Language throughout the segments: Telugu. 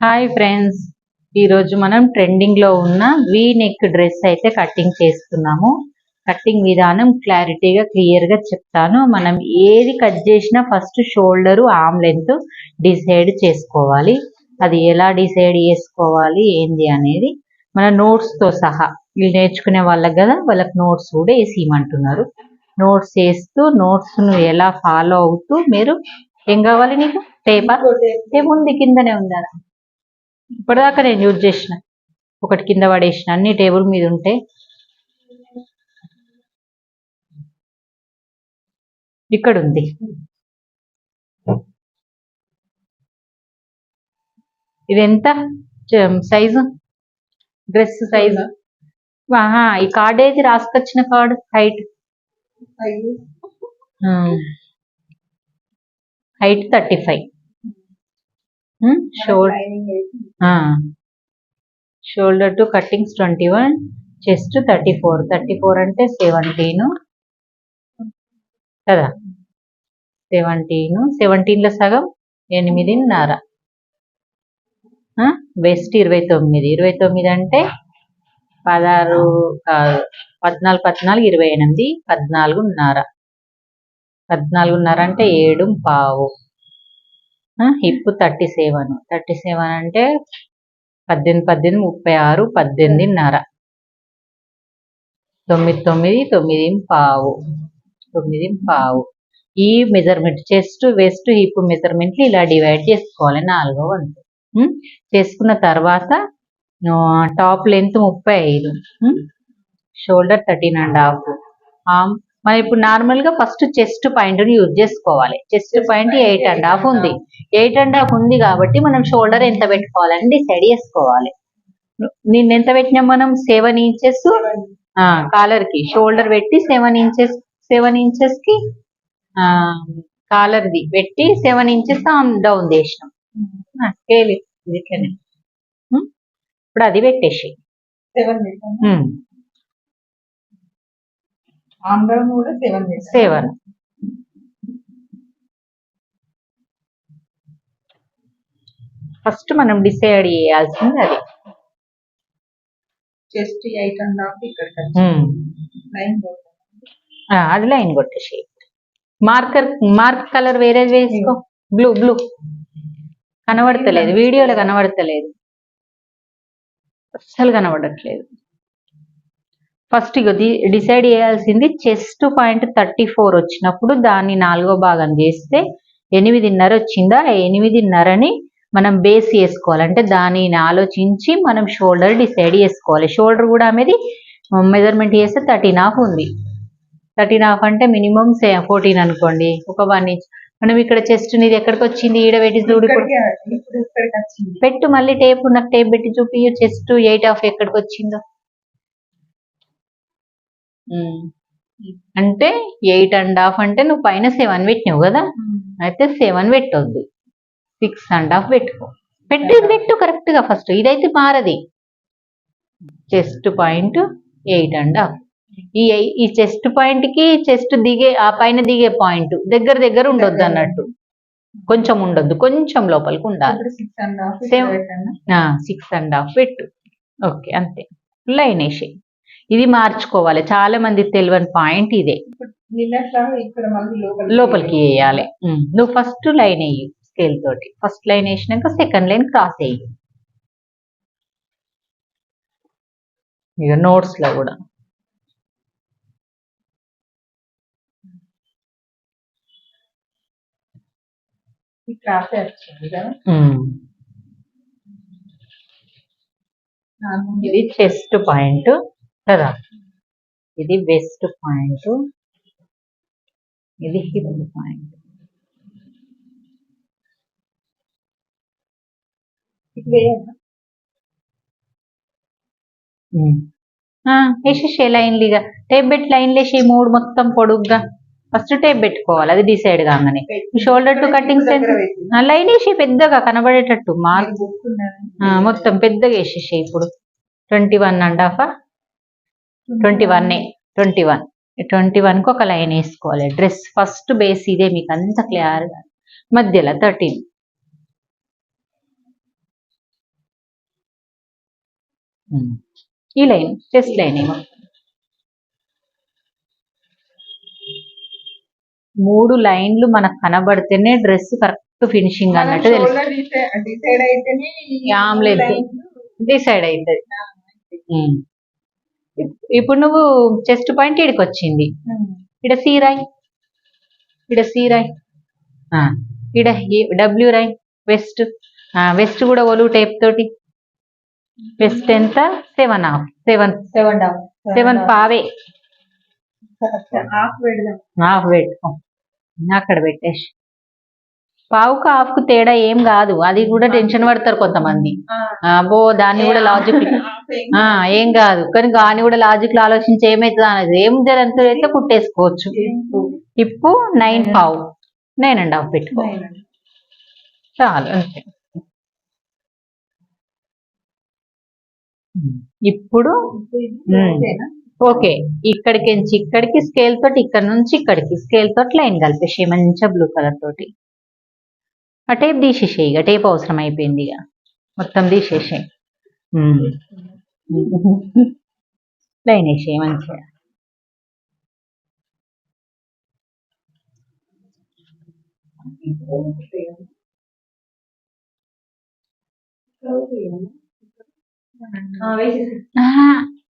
హాయ్ ఫ్రెండ్స్ ఈరోజు మనం ట్రెండింగ్లో ఉన్న వీ నెక్ డ్రెస్ అయితే కటింగ్ చేస్తున్నాము. కటింగ్ విధానం క్లారిటీగా క్లియర్గా చెప్తాను. మనం ఏది కట్ చేసినా first shoulder arm length decide చేసుకోవాలి. అది ఎలా డిసైడ్ చేసుకోవాలి ఏంది అనేది మన నోట్స్తో సహా. వీళ్ళు నేర్చుకునే వాళ్ళకి కదా వాళ్ళకి నోట్స్ కూడా వేసి ఇవ్వమంటున్నారు నోట్స్ వేస్తూ నోట్స్ను ఎలా ఫాలో అవుతూ మీరు ఏం కావాలి నీకు? పేపర్ ఏముంది కిందనే ఉందా? ఇప్పటిదాకా నేను యూజ్ చేసిన. ఒకటి కింద పడేసిన. అన్ని టేబుల్ మీద ఉంటే. ఇక్కడ ఉంది ఇది ఎంత సైజు? Dress size? ఆహా ఈ కార్డ్ ఏది రాసుకొచ్చిన card height. Height thirty five. Shoulder shoulder to cuttings twenty one chest thirty four thirty four అంటే సెవెంటీన్ కదా? సెవెంటీన్ సెవెంటీన్లో సగం ఎనిమిదిన్నర వెస్ట్ ఇరవై తొమ్మిది. ఇరవై తొమ్మిది అంటే పదహారు కాదు. పద్నాలుగు పద్నాలుగు ఇరవై ఎనిమిది పద్నాలుగున్నర పద్నాలుగున్నర అంటే ఏడు పావు. Hip thirty seven. Thirty seven అంటే పద్దెనిమిది పద్దెనిమిది ముప్పై ఆరు పద్దెనిమిదిన్నర తొమ్మిది తొమ్మిది తొమ్మిది పావు. తొమ్మిది పావు. ఈ మెజర్మెంట్ చెస్ట్ వెస్ట్ హిప్ మెజర్మెంట్లు ఇలా డివైడ్ చేసుకోవాలి. నాలుగో వంతు. చేసుకున్న తర్వాత టాప్ లెంత్ ముప్పై ఐదు. Shoulder thirteen and half arm మనం ఇప్పుడు నార్మల్గా ఫస్ట్ చెస్ట్ పాయింట్ని యూజ్ చేసుకోవాలి. Chest point eight and half ఉంది. ఎయిట్ అండ్ హాఫ్ ఉంది కాబట్టి మనం షోల్డర్ ఎంత పెట్టుకోవాలని డిసైడ్ చేసుకోవాలి. నిన్న ఎంత పెట్టినాం మనం? సెవెన్ ఇంచెస్ కాలర్కి షోల్డర్ పెట్టి సెవెన్ ఇంచెస్ సెవెన్ ఇంచెస్కి కాలర్ది పెట్టి సెవెన్ ఇంచెస్ డౌన్ చేసినాం. స్కేల్ ఇట్లనే ఇప్పుడు అది పెట్టేసి సెవెన్ ఫస్ట్ మనం డిసైడ్ చేయాల్సింది అది. చెస్ట్ ఎయిట్ అండ్ హాఫ్ ఇక్కడ లైన్ అది లైన్ కొట్టేసి మార్కర్ మార్క్ కలర్ వేరే వేసుకో. బ్లూ బ్లూ కనబడతలేదు. వీడియోలో కనబడతలేదు. అస్సలు కనబడట్లేదు. ఫస్ట్ ఇక డిసైడ్ చేయాల్సింది చెస్ట్ పాయింట్ థర్టీ ఫోర్ వచ్చినప్పుడు దాన్ని నాలుగో భాగం చేస్తే ఎనిమిదిన్నర వచ్చిందా? ఎనిమిదిన్నరని మనం బేస్ చేసుకోవాలి. అంటే దానిని ఆలోచించి మనం షోల్డర్ డిసైడ్ చేసుకోవాలి. షోల్డర్ కూడా అనేది మెజర్మెంట్ చేస్తే థర్టీన్ హాఫ్ ఉంది. థర్టీన్ హాఫ్ అంటే మినిమం ఫోర్టీన్ అనుకోండి. ఒక వన్ ఇంచ్. మనం ఇక్కడ చెస్ట్ నీది ఎక్కడికి వచ్చింది? ఈడ పెట్టి చూడు పెట్టు మళ్ళీ టేప్ నాకు టేప్ పెట్టి చూపి చెస్ట్ ఎయిట్ హాఫ్ ఎక్కడికి వచ్చిందో. అంటే ఎయిట్ అండ్ హాఫ్ అంటే నువ్వు పైన సెవెన్ పెట్టినావు కదా? అయితే సెవెన్ పెట్టొద్దు. సిక్స్ అండ్ హాఫ్ పెట్టుకో. పెట్టు పెట్టు కరెక్ట్గా ఫస్ట్ ఇదైతే మారది. Chest point eight and half. ఈ ఈ చెస్ట్ పాయింట్కి చెస్ట్ దిగే ఆ పైన దిగే పాయింట్ దగ్గర దగ్గర ఉండొద్దు అన్నట్టు. కొంచెం ఉండొద్దు. కొంచెం లోపలికి ఉండాలి. సిక్స్ అండ్ హాఫ్ పెట్టు ఓకే అంతే. లైన్ వేసి ఇది మార్చుకోవాలి. చాలా మంది తెలియని పాయింట్ ఇదే. లోపలికి వేయాలి. నువ్వు ఫస్ట్ లైన్ వేయి స్కేల్ తోటి. ఫస్ట్ లైన్ వేసినాక సెకండ్ లైన్ క్రాస్ వేయి. ఇక నోట్స్లో కూడా. ఇది చెస్ట్ పాయింట్. కదా? ఇది వెస్ట్ పాయింట్ ఇది హిప్ పాయింట్? వేసేసే లైన్లీగా టేప్ పెట్టి లైన్లు వేసి మూడు మొత్తం పొడుగ్గా. ఫస్ట్ టేప్ పెట్టుకోవాలి అది డిసైడ్ కాగానే. షోల్డర్ టు కటింగ్ పెట్టి. లైన్ వేసి పెద్దగా కనబడేటట్టు మార్క్ మొత్తం పెద్దగా వేసేసి ఇప్పుడు. Twenty one and half twenty one twenty one. Twenty వన్కి ఒక లైన్ వేసుకోవాలి. డ్రెస్ ఫస్ట్ బేస్ ఇదే మీకు అంత క్లియర్గా మధ్యలో థర్టీన్. ఈ లైన్ చెస్ట్ లైన్ ఏమో. మూడు లైన్లు మనకు కనబడితేనే డ్రెస్ కరెక్ట్ ఫినిషింగ్ అన్నట్టు తెలుసు. డిసైడ్ lines డిసైడ్ అవుతుంది ఇప్పుడు నువ్వు చెస్ట్ పాయింట్ ఇడికి వచ్చింది. ఇడ సి రాయ్. ఇడ సి రాయ్. ఆ, ఇడ డబ్ల్యూ రాయ్. వెస్ట్ వెస్ట్ కూడా ఒలువు టేప్ తోటి. వెస్ట్ ఎంత? Seven half seven seven down seven పావే. Half half పెట్టుకో అక్కడ పెట్టేసి. పావుకు హాఫ్కు తేడా ఏం కాదు. అది కూడా టెన్షన్ పడతారు కొంతమంది. అబ్బో దాన్ని కూడా లాజిక్ ఏం కాదు. కానీ దాన్ని కూడా లాజిక్లో ఆలోచించి ఏమైతుంది అనేది ఏం జరంతో అయితే కుట్టేసుకోవచ్చు. ఇప్పు నైన్ పావు. నైన్ అండ్ హాఫ్ పెట్టుకో. చాలు అంతే. ఇప్పుడు ఓకే. ఇక్కడికి నుంచి ఇక్కడికి స్కేల్ తోటి ఇక్కడ నుంచి ఇక్కడికి స్కేల్ తోటి లైన్ కలిపేసి మంచిగా బ్లూ కలర్ తోటి. ఆ టేప్ తీసేసేయి ఇక. టేప్ అవసరం అయిపోయింది ఇక. మొత్తం తీసేసేయి. లైన్ వేసేయి మంచిగా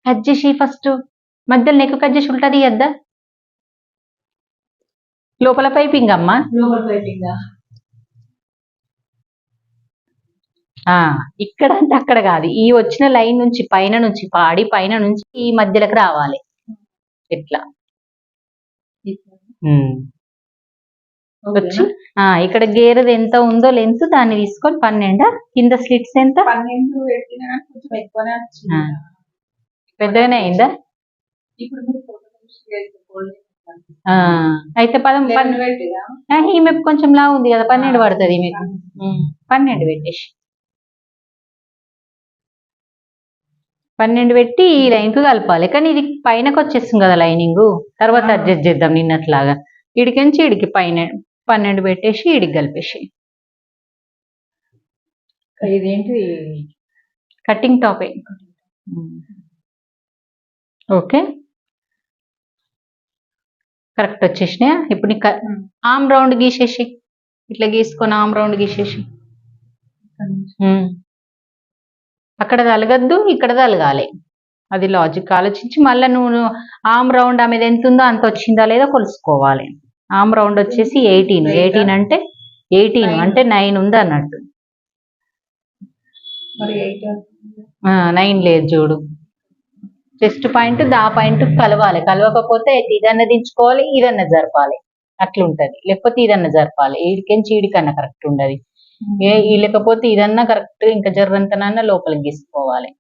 కట్ చేసి ఫస్ట్ మధ్యలో నెక్ కట్ చేసి ఉల్టా తీయద్దా? లోపల పైపింగ్ అమ్మా? ఆ. ఇక్కడ అంటే అక్కడ కాదు. ఈ వచ్చిన లైన్ నుంచి పైన నుంచి పాడి పైన నుంచి ఈ మధ్యలోకి రావాలి. ఇట్లా. వచ్చి? ఆ ఇక్కడ గేరది ఎంత ఉందో లెంత్ దాన్ని తీసుకొని పన్నెండా? కింద స్లిట్స్ ఎంత. పెద్దగానే అయిందా? అయితే పదం? ఈమె కొంచెం లా ఉంది కదా పన్నెండు పడుతుంది మీకు పన్నెండు పెట్టేసి. పన్నెండు పెట్టి ఈ లైన్కు కలపాలి. కానీ ఇది పైనకి వచ్చేస్తుంది కదా లైనింగ్. తర్వాత. అడ్జస్ట్ చేద్దాం నిన్నట్లాగా. ఇడికించి ఇడికి పైన పన్నెండు పెట్టేసి ఇడికి కలిపేసి. ఇదేంటి? కటింగ్ టాపే. ఓకే. కరెక్ట్ వచ్చేసినాయా? ఇప్పుడు నీకు. ఆమ్ రౌండ్ గీసేసి. ఇట్లా గీసుకొని ఆమ్ రౌండ్ గీసేసి. అక్కడ తలగద్దు ఇక్కడ తలగాలి. అది లాజిక్ ఆలోచించి మళ్ళీ నువ్వు ఆమ్ రౌండ్ ఆమెది ఎంత ఉందో అంత వచ్చిందా లేదా కొలుసుకోవాలి. ఆమ్ రౌండ్ వచ్చేసి ఎయిటీన్ ఎయిటీన్ అంటే ఎయిటీన్. అంటే నైన్ ఉంది అన్నట్టు. నైన్ లేదు చూడు. చెస్ట్ పాయింట్ దా పాయింట్ కలవాలి. కలవకపోతే ఇదన్న దించుకోవాలి ఇదన్న జరపాలి. అట్లుంటది. లేకపోతే ఇదన్న జరపాలి. ఈడికెంచి ఈడికన్నా కరెక్ట్ ఉండదు. ఏ లేకపోతే ఇదన్నా కరెక్ట్ ఇంకా జర్రంతనన్నా లోపలికి గీసుకోవాలి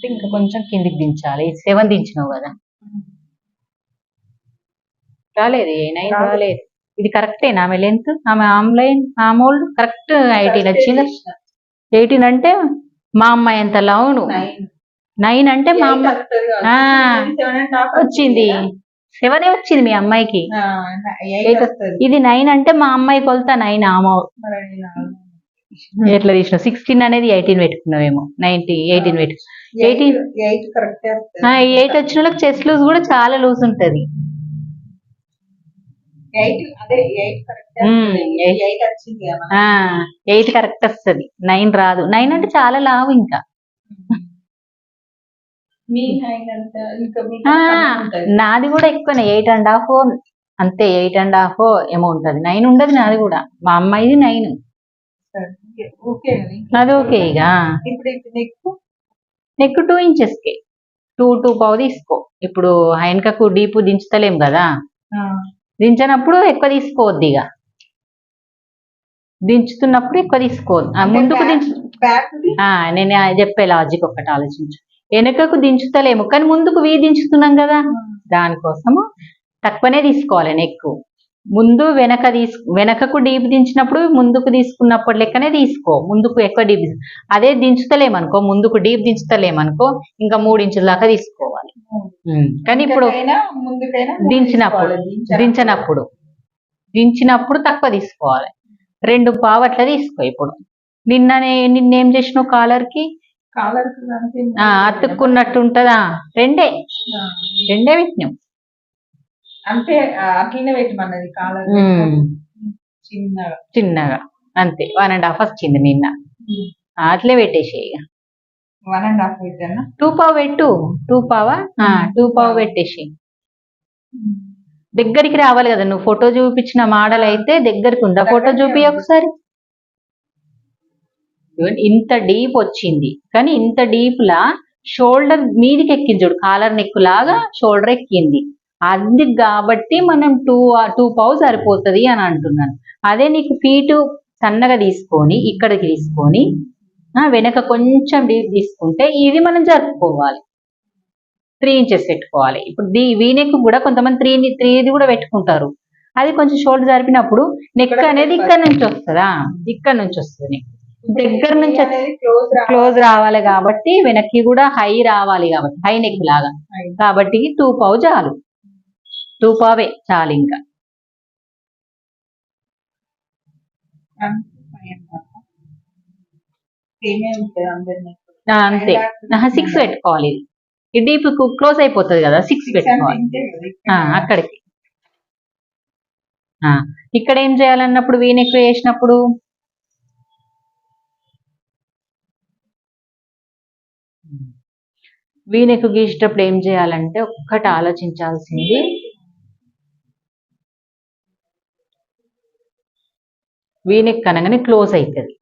ఇంకా కొంచెం కిందికి దించాలి. సెవెన్ దించినావు కదా. రాలేదు ఏ నైన్ రాలేదు. ఇది కరెక్టేనా ఆమె లెంత్ ఆమె ఆమ్లైన్ ఆమోల్డ్ కరెక్ట్ ఎయిటీన్ వచ్చింది ఎయిటీన్ అంటే మా అమ్మాయి ఎంత లావును నైన్ అంటే మా అమ్మ వచ్చింది. సెవెనే వచ్చింది మీ అమ్మాయికి. ఇది నైన్ అంటే మా అమ్మాయి కొలత నైన్ ఆమో. ఎట్లా తీసినావు? సిక్స్టీన్ అనేది ఎయిటీన్ పెట్టుకున్నావేమో. నైన్టీ ఎయిటీన్ పెట్టు ఎయిట్ 18. ఎయిట్ వచ్చిన వాళ్ళకి చెస్ట్ లూజ్ కూడా చాలా లూజ్ ఉంటది. ఎయిట్ కరెక్ట్ వస్తుంది. నైన్ రాదు. నైన్ అంటే చాలా లావు ఇంకా. నాది కూడా ఎక్కువనే ఎయిట్ అండ్ హాఫ్ అంతే ఎయిట్ అండ్ హాఫ్ ఏమో ఉంటది నైన్ ఉండదు నాది కూడా. మా అమ్మాయిది నైన్ అది ఓకే ఇక నెక్ టూ ఇంచెస్కి. టూ టూ పావు తీసుకో. ఇప్పుడు వెనకకు డీపు దించుతలేం కదా. దించినప్పుడు ఎక్కువ తీసుకోవద్దు ఇక. దించుతున్నప్పుడు ఎక్కువ తీసుకోవద్దు. ముందుకు దించు. నేను చెప్పే లాజిక్ ఒకటి ఆలోచించు. వెనుకకు దించుతలేము కానీ ముందుకు వీ దించుతున్నాం కదా. దానికోసము తక్కువనే తీసుకోవాలి నెక్ ముందు వెనక తీసు వెనకకు డీప్ దించినప్పుడు ముందుకు తీసుకున్నప్పుడు లెక్కనే తీసుకో. ముందుకు ఎక్కువ డీప్ అదే దించుతలేమనుకో ముందుకు డీప్ దించుతలేమనుకో ఇంకా మూడు ఇంచుల దాకా తీసుకోవాలి. కానీ ఇప్పుడు దించినప్పుడు దించినప్పుడు. దించినప్పుడు తక్కువ తీసుకోవాలి. రెండు పావు అట్లా తీసుకో ఇప్పుడు. నిన్ననే నిన్నేం చేసినావు కాలర్కి కాలర్ అంటే ఆ, అతుక్కున్నట్టు ఉంటదా రెండే. రెండే పెట్టినాం ఆ, అట్లనే పెట్టమన్నది కాలర్. చిన్నగా. చిన్నగా. అంతే. వన్ అండ్ హాఫ్ వచ్చింది నిన్న. అట్లే పెట్టేసి ఇక వన్ అండ్ హాఫ్ పెట్టానా? టూ పావు పెట్టు. టూ పావా టూ పావు పెట్టేసి. దగ్గరికి రావాలి కదా. నువ్వు ఫోటో చూపించిన మోడల్ అయితే దగ్గరికి ఉందా ఫోటో చూపి ఒకసారి. ఇంత డీప్ వచ్చింది. కానీ ఇంత డీప్ లా షోల్డర్ మీదికి ఎక్కింది చూడు కాలర్ నెక్ లాగా షోల్డర్ ఎక్కింది. అది కాబట్టి మనం టూ టూ పావు సరిపోతుంది అని అంటున్నాను. అదే నీకు ఫీటు సన్నగా తీసుకొని ఇక్కడికి తీసుకొని వెనక కొంచెం డీప్ తీసుకుంటే ఇది మనం జరుపుకోవాలి. త్రీ ఇంచెస్ పెట్టుకోవాలి. ఇప్పుడు దీ వీనెక్ కూడా కొంతమంది త్రీ త్రీది కూడా పెట్టుకుంటారు. అది కొంచెం షోల్డర్ జరిపినప్పుడు నెక్ అనేది ఇక్కడ నుంచి వస్తుందా? ఇక్కడ నుంచి వస్తుంది దగ్గర నుంచి క్లోజ్ క్లోజ్ రావాలి కాబట్టి వెనక్కి కూడా హై రావాలి కాబట్టి హై నెక్ లాగా. కాబట్టి టూ పావు చాలు. టూ పావే చాలు ఇంకా. అంతే. సిక్స్ పెట్టుకోవాలి. ఇది. డీప్ క్లోజ్ అయిపోతుంది కదా సిక్స్ పెట్టుకోవాలి. అక్కడికి. ఆ, ఇక్కడ ఏం చేయాలన్నప్పుడు వీనెక్ వేసినప్పుడు? వీనెక్ గీసేటప్పుడు ఏం చేయాలంటే ఒక్కటి ఆలోచించాల్సింది. వీనెక్ అనగానే క్లోజ్ అవుతుంది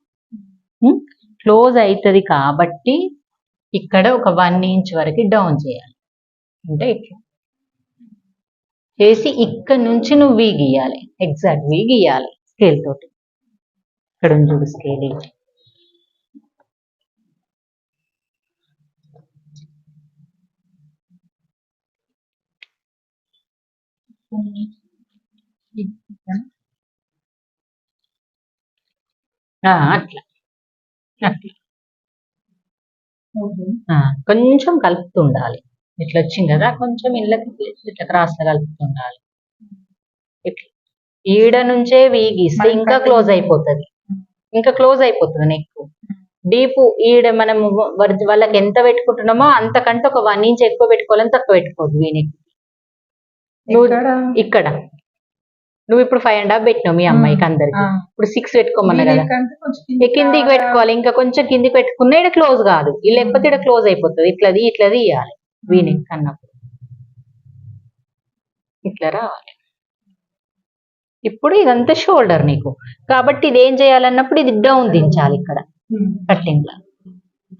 క్లోజ్ అవుతుంది కాబట్టి ఇక్కడ ఒక వన్ ఇంచ్ వరకు డౌన్ చేయాలి. అంటే ఇట్లా. చేసి ఇక్కడ నుంచి నువ్వు వీ గీయాలి ఎగ్జాక్ట్ వీ గీయాలి స్కేల్ తోటి. ఇక్కడ చూడు స్కేల్. అట్లా. అట్లా. ఆ, కొంచెం కలుపుతుండాలి ఇట్లా వచ్చింది కదా కొంచెం ఇళ్ళకి ఇట్లా క్రాస్లో కలుపుతుండాలి ఇట్లా ఈడ నుంచే వీ గీస్తే ఇంకా క్లోజ్ అయిపోతుంది. ఇంకా క్లోజ్ అయిపోతుంది నెక్ డీప్ ఈడ మనం వాళ్ళకి ఎంత పెట్టుకుంటున్నామో అంతకంటే ఒక వన్ ఇంచ్ ఎక్కువ పెట్టుకోవాలని తక్కువ పెట్టుకోవద్దు వీ నెక్ నువ్వు ఇక్కడ. నువ్వు ఇప్పుడు ఫైవ్ అండ్ హాఫ్ పెట్టినావు మీ అమ్మాయికి అందరికి. ఇప్పుడు సిక్స్ పెట్టుకోమన్నా కదా. కిందికి పెట్టుకోవాలి. ఇంకా కొంచెం కిందికి పెట్టుకున్నా ఇక్కడ క్లోజ్ కాదు. లేకపోతే ఇక్కడ క్లోజ్ అయిపోతుంది. ఇట్లది ఇట్లది ఇవ్వాలి వీని అన్నప్పుడు ఇట్లా రావాలి. ఇప్పుడు ఇదంతా షోల్డర్ నీకు. కాబట్టి ఇది ఏం చేయాలన్నప్పుడు ఇది డౌన్ దించాలి ఇక్కడ. కట్టింగ్ లా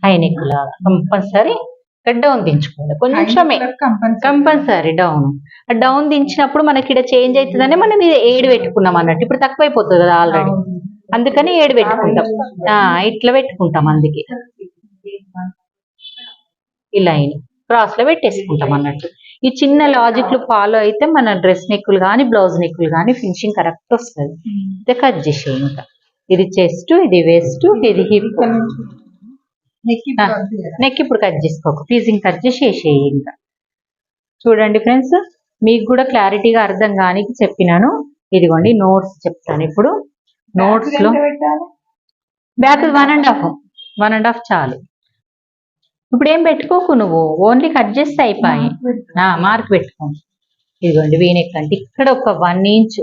హై నెక్ లాగా. కంపల్సరీ డౌన్ దించుకోవాలి. కొంచెమే కంపల్సరీ డౌన్ డౌన్ దించినప్పుడు మనకి ఇక్కడ చేంజ్ అవుతుందని మనం ఇది ఏడు పెట్టుకున్నాం అన్నట్టు. ఇప్పుడు తక్కువ అయిపోతుంది కదా ఆల్రెడీ అందుకని ఏడు పెట్టుకుంటాం. ఆ, ఇట్లా పెట్టుకుంటాం అందుకే. ఈ లైన్ క్రాస్లో పెట్టేసుకుంటాం అన్నట్టు. ఈ చిన్న లాజిక్లు ఫాలో అయితే మన డ్రెస్ నెక్కులు కానీ బ్లౌజ్ నెక్కులు కానీ ఫినిషింగ్ కరెక్ట్ వస్తుంది. అయితే కట్ చేసేయి ఇంకా ఇది చెస్ట్ ఇది వేస్ట్ ఇది హిప్ నెక్ ఇప్పుడు కట్ చేసుకోకు. ఫీజింగ్ కట్ చేసి వేసేయి ఇంకా. చూడండి ఫ్రెండ్స్ మీకు కూడా క్లారిటీగా అర్థం కాని చెప్పినాను. ఇదిగోండి నోట్స్ చెప్తాను ఇప్పుడు. నోట్స్లో back one and half one and half చాలు. ఇప్పుడు ఏం పెట్టుకోకు నువ్వు? ఓన్లీ కట్ చేస్తే అయిపోయి. మార్క్ పెట్టుకో. ఇదిగోండి వీనెక్ అంటే ఇక్కడ ఒక వన్ ఇంచ్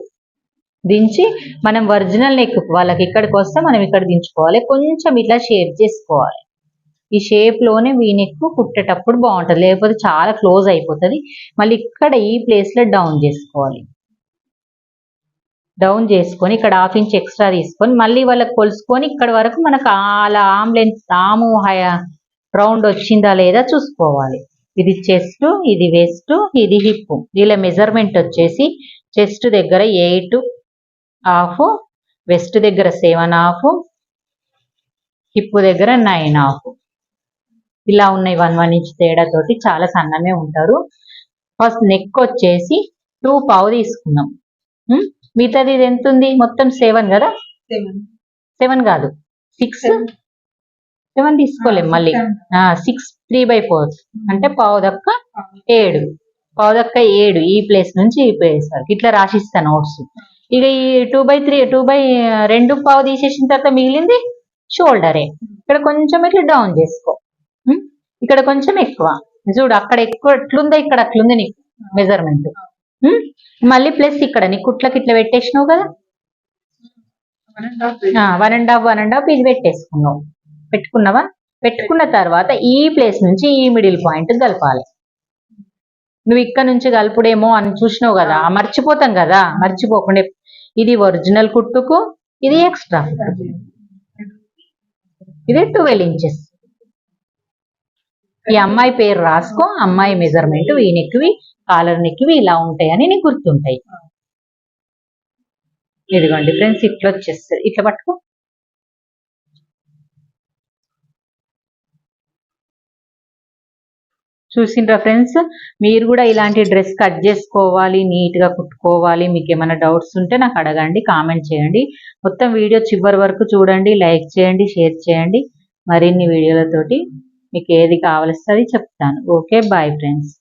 దించి మనం ఒరిజినల్ నెక్ వాళ్ళకి ఇక్కడికి వస్తే మనం ఇక్కడ దించుకోవాలి. కొంచెం ఇట్లా షేప్ చేసుకోవాలి. ఈ షేప్లోనే వీనెక్ కుట్టేటప్పుడు బాగుంటుంది. లేకపోతే చాలా క్లోజ్ అయిపోతుంది. మళ్ళీ ఇక్కడ ఈ ప్లేస్లో డౌన్ చేసుకోవాలి. డౌన్ చేసుకొని ఇక్కడ హాఫ్ ఇంచ్ ఎక్స్ట్రా తీసుకొని మళ్ళీ వాళ్ళకి కొలుసుకొని ఇక్కడ వరకు మనకు అలా ఆమ్ లెంత్ ఆము రౌండ్ వచ్చిందా లేదా చూసుకోవాలి. ఇది చెస్ట్ ఇది వెస్ట్ ఇది హిప్ వీళ్ళ మెజర్మెంట్ వచ్చేసి చెస్ట్ దగ్గర ఎయిట్ హాఫ్ వెస్ట్ దగ్గర సెవెన్ హాఫ్ హిప్ దగ్గర నైన్ హాఫ్ ఇలా ఉన్నాయి వన్ వన్ ఇంచ్ తేడా తోటి చాలా సన్నమే ఉంటారు. ఫస్ట్ నెక్ వచ్చేసి టూ పావు తీసుకున్నాం? మిగతాది ఇది ఎంత ఉంది? మొత్తం సెవెన్ కదా? సెవెన్ కాదు. సిక్స్ సెవెన్ తీసుకోలేం మళ్ళీ. సిక్స్ త్రీ బై ఫోర్ అంటే పావు దక్క ఏడు. పావు దక్క ఏడు. ఈ ప్లేస్ నుంచి ఈ ప్లేస్ వరకు. ఇట్లా రాసిస్తా నోట్స్ ఇక ఈ two by three two by రెండు పావు తీసేసిన తర్వాత మిగిలింది షోల్డరే ఇక్కడ కొంచెం ఇట్లా డౌన్ చేసుకో. ఇక్కడ కొంచెం ఎక్కువ. చూడు అక్కడ ఎక్కువ ఎట్లుందో ఇక్కడ అట్లుంది నీకు మెజర్మెంట్ మళ్ళీ ప్లస్ ఇక్కడ నీ కుట్లకి ఇట్లా పెట్టేసినావు కదా? One and half one and half one and half ఇది పెట్టేసుకున్నావు. పెట్టుకున్నావా? పెట్టుకున్న తర్వాత ఈ ప్లేస్ నుంచి ఈ మిడిల్ పాయింట్ కలపాలి. నువ్వు ఇక్కడ నుంచి కలుపుడేమో అని చూసినావు కదా మర్చిపోతాం కదా మర్చిపోకుండా ఇది ఒరిజినల్ కుట్టుకు ఇది ఎక్స్ట్రా ఇది ట్వెల్వ్ ఇంచెస్ ఈ అమ్మాయి పేరు రాసుకో అమ్మాయి మెజర్మెంట్ ఈ నెక్వి కాలర్ నెక్వి ఇలా ఉంటాయని నీకు గుర్తుంటాయి. ఇదిగోండి ఫ్రెండ్స్ ఇట్లా వచ్చేస్తుంది. ఇట్లా పట్టుకో. చూసిండ్రా ఫ్రెండ్స్? మీరు కూడా ఇలాంటి డ్రెస్ కట్ చేసుకోవాలి నీట్గా కుట్టుకోవాలి. మీకు ఏమైనా డౌట్స్ ఉంటే నాకు అడగండి కామెంట్ చేయండి. మొత్తం వీడియో చివరి వరకు చూడండి లైక్ చేయండి షేర్ చేయండి. మరిన్ని వీడియోలతోటి మీకు ఏది కావలిస్తే అది చెప్తాను. Okay bye friends